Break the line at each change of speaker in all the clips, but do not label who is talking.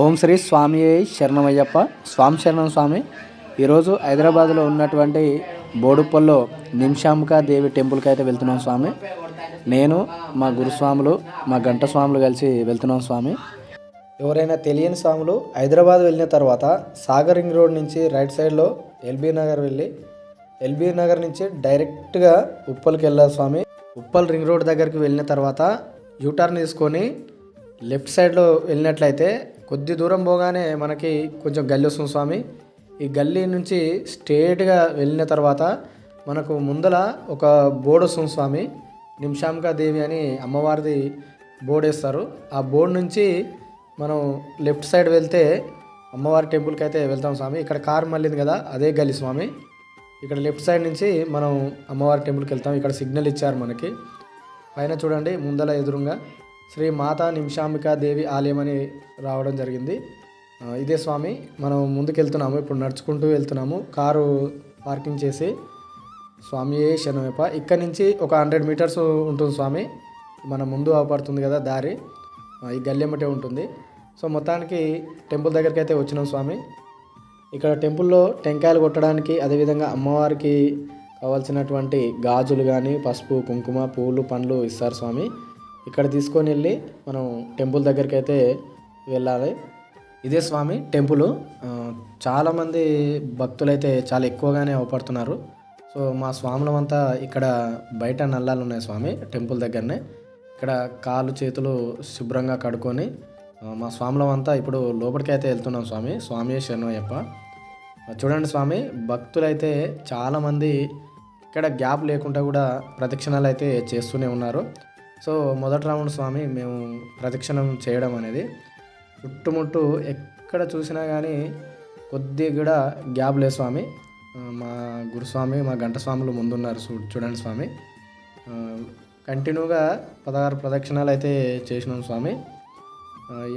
ఓం శ్రీ స్వామి శరణమయ్యప్ప. స్వామి శరణం స్వామి. ఈరోజు హైదరాబాద్లో ఉన్నటువంటి బోడుప్పల్లో నిమిషాంబికా దేవి టెంపుల్కి అయితే వెళ్తున్నాం స్వామి. నేను మా గురుస్వాములు మా గంట స్వాములు కలిసి వెళ్తున్నాం స్వామి. ఎవరైనా తెలియని స్వాములు హైదరాబాద్ వెళ్ళిన తర్వాత సాగర్ రింగ్ రోడ్ నుంచి రైట్ సైడ్లో ఎల్బీ నగర్ వెళ్ళి ఎల్బీ నగర్ నుంచి డైరెక్ట్గా ఉప్పల్కి వెళ్ళాలి స్వామి. ఉప్పల్ రింగ్ రోడ్ దగ్గరికి వెళ్ళిన తర్వాత యూటర్న్ తీసుకొని లెఫ్ట్ సైడ్లో వెళ్ళినట్లయితే కొద్ది దూరం పోగానే మనకి కొంచెం గల్లీ వస్తుంది స్వామి. ఈ గల్లీ నుంచి స్ట్రేట్గా వెళ్ళిన తర్వాత మనకు ముందల ఒక బోర్డు వస్తుంది స్వామి. నిమిషాంకా దేవి అని అమ్మవారిది బోర్డు వేస్తారు. ఆ బోర్డు నుంచి మనం లెఫ్ట్ సైడ్ వెళ్తే అమ్మవారి టెంపుల్కి అయితే వెళ్తాం స్వామి. ఇక్కడ కారు మళ్ళింది కదా అదే గల్లీ స్వామి. ఇక్కడ లెఫ్ట్ సైడ్ నుంచి మనం అమ్మవారి టెంపుల్కి వెళ్తాం. ఇక్కడ సిగ్నల్ ఇచ్చారు మనకి. పైన చూడండి ముందల ఎదురుగా శ్రీ మాతా నిమిషాంబికా దేవి ఆలయం అని రావడం జరిగింది. ఇదే స్వామి మనం ముందుకెళ్తున్నాము ఇప్పుడు నడుచుకుంటూ వెళ్తున్నాము. కారు పార్కింగ్ చేసి స్వామి శరణమేప. ఇక్కడ నుంచి ఒక హండ్రెడ్ మీటర్స్ ఉంటుంది స్వామి. మన ముందు అవపడుతుంది కదా దారి ఈ గల్లెమ్మటే ఉంటుంది. సో మొత్తానికి టెంపుల్ దగ్గరికి అయితే వచ్చినాం స్వామి. ఇక్కడ టెంపుల్లో టెంకాయలు కొట్టడానికి అదేవిధంగా అమ్మవారికి కావాల్సినటువంటి గాజులు కానీ పసుపు కుంకుమ పూలు పండ్లు ఇస్తారు స్వామి. ఇక్కడ తీసుకొని వెళ్ళి మనం టెంపుల్ దగ్గరికి అయితే వెళ్ళాలి. ఇదే స్వామి టెంపుల్. చాలామంది భక్తులైతే చాలా ఎక్కువగానే అవపడుతున్నారు. సో మా స్వాములమంతా ఇక్కడ బయట నల్లాలు ఉన్నాయి స్వామి టెంపుల్ దగ్గరనే. ఇక్కడ కాలు చేతులు శుభ్రంగా కడుక్కొని మా స్వాములమంతా ఇప్పుడు లోపలికి అయితే వెళ్తున్నాం స్వామి. స్వామి శరణయ్యప్ప. చూడండి స్వామి భక్తులైతే చాలామంది ఇక్కడ గ్యాప్ లేకుండా కూడా ప్రదక్షిణాలు అయితే చేస్తూనే ఉన్నారు. సో మొదటి రాముడు స్వామి మేము ప్రదక్షిణం చేయడం అనేది చుట్టుముట్టు ఎక్కడ చూసినా కానీ కొద్దిగా కూడా గ్యాప్ లేదు స్వామి. మా గురుస్వామి మా గంట స్వాములు ముందున్నారు చూ చూడండి స్వామి. కంటిన్యూగా పదహారు ప్రదక్షిణాలు అయితే చేసినాం స్వామి.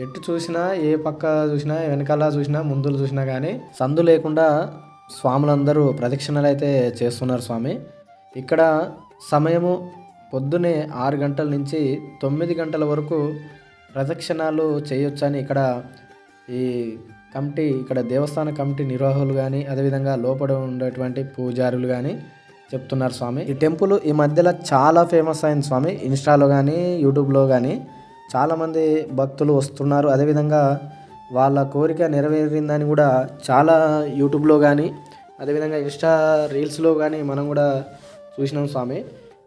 ఎటు చూసినా ఏ పక్క చూసినా వెనకాల చూసినా ముందులు చూసినా కానీ సందు లేకుండా స్వాములందరూ ప్రదక్షిణలు అయితే చేస్తున్నారు స్వామి. ఇక్కడ సమయము పొద్దునే ఆరు గంటల నుంచి తొమ్మిది గంటల వరకు ప్రదక్షిణాలు చేయొచ్చని ఇక్కడ ఈ కమిటీ ఇక్కడ దేవస్థాన కమిటీ నిర్వాహకులు కానీ అదేవిధంగా లోపల ఉండేటువంటి పూజారులు కానీ చెప్తున్నారు స్వామి. ఈ టెంపుల్ ఈ మధ్యలో చాలా ఫేమస్ అయింది స్వామి. ఇన్స్టాలో కానీ యూట్యూబ్లో కానీ చాలామంది భక్తులు వస్తున్నారు. అదేవిధంగా వాళ్ళ కోరిక నెరవేరిందని కూడా చాలా యూట్యూబ్లో కానీ అదేవిధంగా ఇన్స్టా రీల్స్లో కానీ మనం కూడా చూసినాం స్వామి.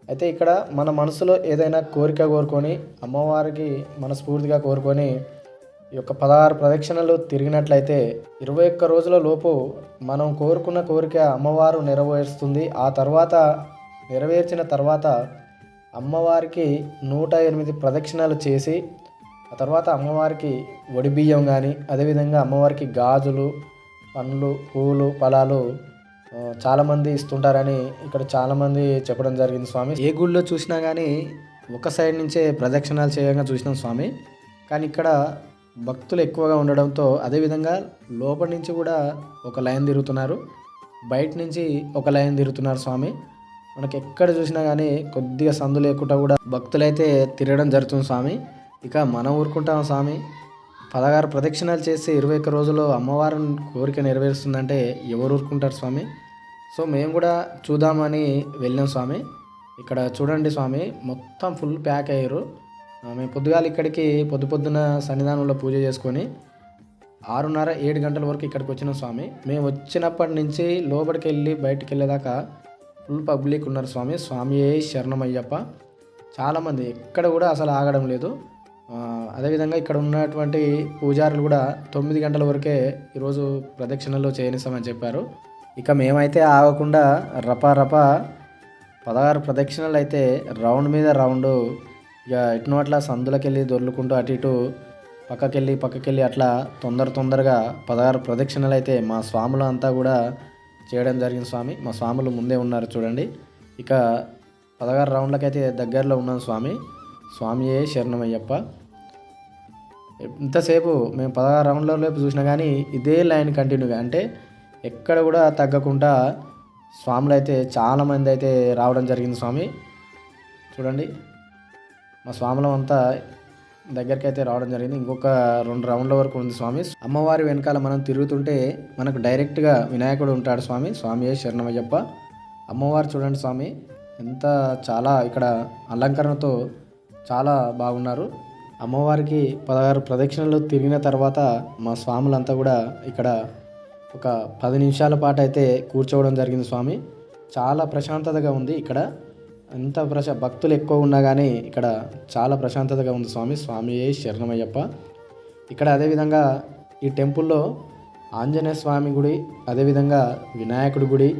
అయితే ఇక్కడ మన మనసులో ఏదైనా కోరిక కోరుకొని అమ్మవారికి మనస్ఫూర్తిగా కోరుకొని ఈ యొక్క పదహారు ప్రదక్షిణలు తిరిగినట్లయితే ఇరవై ఒక్క రోజుల లోపు మనం కోరుకున్న కోరిక అమ్మవారు నెరవేరుస్తుంది. ఆ తర్వాత నెరవేర్చిన తర్వాత అమ్మవారికి నూట ఎనిమిది ప్రదక్షిణలు చేసి ఆ తర్వాత అమ్మవారికి వడి బియ్యం కానీ అదేవిధంగా అమ్మవారికి గాజులు పండ్లు పూలు ఫలాలు చాలామంది ఇస్తుంటారని ఇక్కడ చాలామంది చెప్పడం జరిగింది స్వామి. ఏ గుళ్ళో చూసినా కానీ ఒక సైడ్ నుంచే ప్రదక్షిణాలు చేయగా చూసినాం స్వామి. కానీ ఇక్కడ భక్తులు ఎక్కువగా ఉండడంతో అదేవిధంగా లోపల నుంచి కూడా ఒక లైన్ తిరుగుతున్నారు. బయట నుంచి ఒక లైన్ తిరుగుతున్నారు స్వామి. మనకి ఎక్కడ చూసినా కానీ కొద్దిగా సందు లేకుండా కూడా భక్తులైతే తిరగడం జరుగుతుంది స్వామి. ఇక మనం ఊరుకుంటాం స్వామి. పదహారు ప్రదక్షిణాలు చేసి ఇరవై ఒక్క రోజుల్లో అమ్మవారిని కోరిక నెరవేరుస్తుందంటే ఎవరు ఊరుకుంటారు స్వామి? సో మేము కూడా చూద్దామని వెళ్ళాం స్వామి. ఇక్కడ చూడండి స్వామి మొత్తం ఫుల్ ప్యాక్ అయ్యారు. మేము పొద్దుగాల ఇక్కడికి పొద్దు పొద్దున సన్నిధానంలో పూజ చేసుకొని ఆరున్నర ఏడు గంటల వరకు ఇక్కడికి వచ్చినాం స్వామి. మేము వచ్చినప్పటి నుంచి లోపలికి వెళ్ళి బయటికి వెళ్ళేదాకా ఫుల్ పబ్లిక్ ఉన్నారు స్వామి. స్వామి శరణమయ్యప్ప. చాలామంది ఎక్కడ కూడా అసలు ఆగడం లేదు. అదేవిధంగా ఇక్కడ ఉన్నటువంటి పూజారులు కూడా తొమ్మిది గంటల వరకే ఈరోజు ప్రదక్షిణలో చేయనిస్తామని చెప్పారు. ఇక మేమైతే ఆగకుండా రప రప పదహారు ప్రదక్షిణలు అయితే రౌండ్ మీద రౌండ్ ఇక ఇటు అట్లా సందులకి వెళ్ళి దొర్లుకుంటూ అటు ఇటు పక్కకెళ్ళి పక్కకెళ్ళి అట్లా తొందర తొందరగా పదహారు ప్రదక్షిణలు అయితే మా స్వాములు అంతా కూడా చేయడం జరిగింది స్వామి. మా స్వాములు ముందే ఉన్నారు చూడండి. ఇక పదహారు రౌండ్లకైతే దగ్గరలో ఉన్నాం స్వామి. స్వామియే శరణమయ్యప్ప. ఇంతసేపు మేము పదహారు రౌండ్ల వైపు చూసినా కానీ ఇదే లైన్ కంటిన్యూగా. అంటే ఎక్కడ కూడా తగ్గకుండా స్వాములు అయితే చాలామంది అయితే రావడం జరిగింది స్వామి. చూడండి. మా స్వాములం అంతా దగ్గరికి అయితే రావడం జరిగింది. ఇంకొక రెండు రౌండ్ల వరకు ఉంది స్వామి. అమ్మవారి వెనకాల మనం తిరుగుతుంటే మనకు డైరెక్ట్గా వినాయకుడు ఉంటాడు స్వామి. స్వామి శరణమయ్యప్ప. అమ్మవారు చూడండి స్వామి. ఎంత చాలా ఇక్కడ అలంకరణతో చాలా బాగున్నారు. అమ్మవారికి పదహారు ప్రదక్షిణలు తిరిగిన తర్వాత మా స్వాములంతా కూడా ఇక్కడ ఒక పది నిమిషాల పాటు అయితే కూర్చోవడం జరిగింది స్వామి. చాలా ప్రశాంతతగా ఉంది ఇక్కడ. ఎంత ప్రశా భక్తులు ఎక్కువ ఉన్నా కానీ ఇక్కడ చాలా ప్రశాంతతగా ఉంది స్వామి. స్వామి శరణమయ్యప్ప. ఇక్కడ అదేవిధంగా ఈ టెంపుల్లో ఆంజనేయ స్వామి గుడి అదేవిధంగా వినాయకుడి గుడి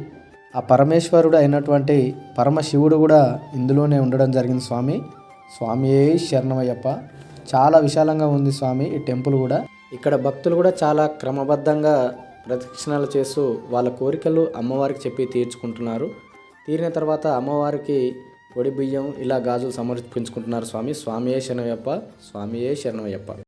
ఆ పరమేశ్వరుడు అయినటువంటి పరమశివుడు కూడా ఇందులోనే ఉండడం జరిగింది స్వామి. స్వామి శరణమయ్యప్ప. చాలా విశాలంగా ఉంది స్వామి ఈ టెంపుల్ కూడా. ఇక్కడ భక్తులు కూడా చాలా క్రమబద్ధంగా ప్రదక్షిణాలు చేస్తూ వాళ్ళ కోరికలు అమ్మవారికి చెప్పి తీర్చుకుంటున్నారు. తీరిన తర్వాత అమ్మవారికి ఒడి బియ్యం ఇలా గాజులు సమర్పించుకుంటున్నారు స్వామి. స్వామియే శరణయ్యప్ప స్వామియే శరణమయ్యప్ప.